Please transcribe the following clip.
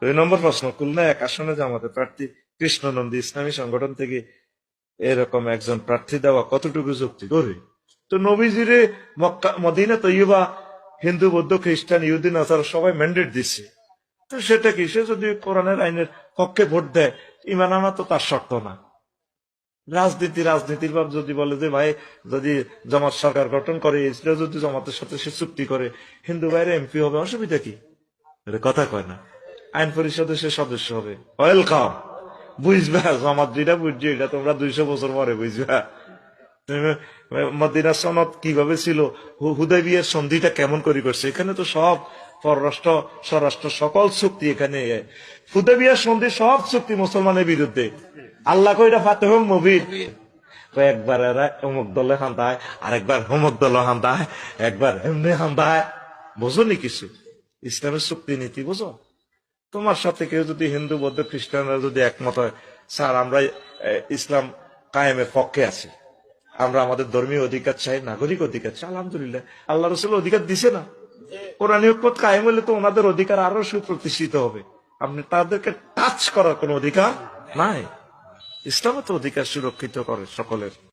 দুই নম্বর প্রশ্ন খুলনা এক আসনে জামাতে প্রার্থী কৃষ্ণ নন্দী ইসলামী সংগঠন থেকে এরকম একজন প্রার্থী দেওয়া কতটুকু যুক্তি? করে তো নবীজিরে মক্কা, মদিনা তৈবা হিন্দু, বৌদ্ধ, খ্রিস্টান, ইহুদিন আসার সবাই ম্যান্ডেট দিচ্ছে তো সেটা কি? সে যদি কোরআনের আইনের পক্ষে ভোট দেয়, ইমান আনা তো তার শর্ত না। রাজনীতি, রাজনীতির ভাব যদি বলে যে, ভাই, যদি জামাত সরকার গঠন করে ইসরা যদি জামাতের সাথে সে চুক্তি করে, হিন্দু বাইরে এমপি হবে, অসুবিধা কি? কথা কয় না। আইন পরিষদের সে সদস্য হবে। ওয়েলকাম বুঝবা? জামাত যেটা বুঝছি, এটা তোমরা দুইশো বছর পরে বুঝবা। মদিনা সনদ কীভাবে ছিল? হু- হুদাইবিয়ার সন্ধিটা কেমন করে করছে? এখানে তো সব পররাষ্ট্র, স্বরাষ্ট্র সকল চুক্তি এখানে। হুদাইবিয়ার সন্ধি সব চুক্তি মুসলমানের বিরুদ্ধে। আল্লাহ কইরা ফাতে হোক মুভির একবার এরা অমুক দলে হান্দায়, আরেকবার অমুক দলে হান্দায়, একবার এমনি হান্দায়। বোঝো নি কিছু? ইসলামের চুক্তি নীতি বোঝো? তোমার সাথে কেউ যদি হিন্দু, বৌদ্ধ খ্রিস্টানরা যদি একমত হয়, স্যার, আমরা ইসলাম কায়েমের পক্ষে আছি। আমরা আমাদের ধর্মীয় অধিকার চাই, নাগরিক অধিকার চাই, আলহামদুলিল্লাহ। আল্লাহ রসুল অধিকার দিছে না। কোরআন হুকুমত কায়েম হলে তো ওনাদের অধিকার আরও সুপ্রতিষ্ঠিত হবে। আপনি তাদেরকে টাচ করার কোনো অধিকার নাই। ইসলামে তো অধিকার সুরক্ষিত করে সকলের।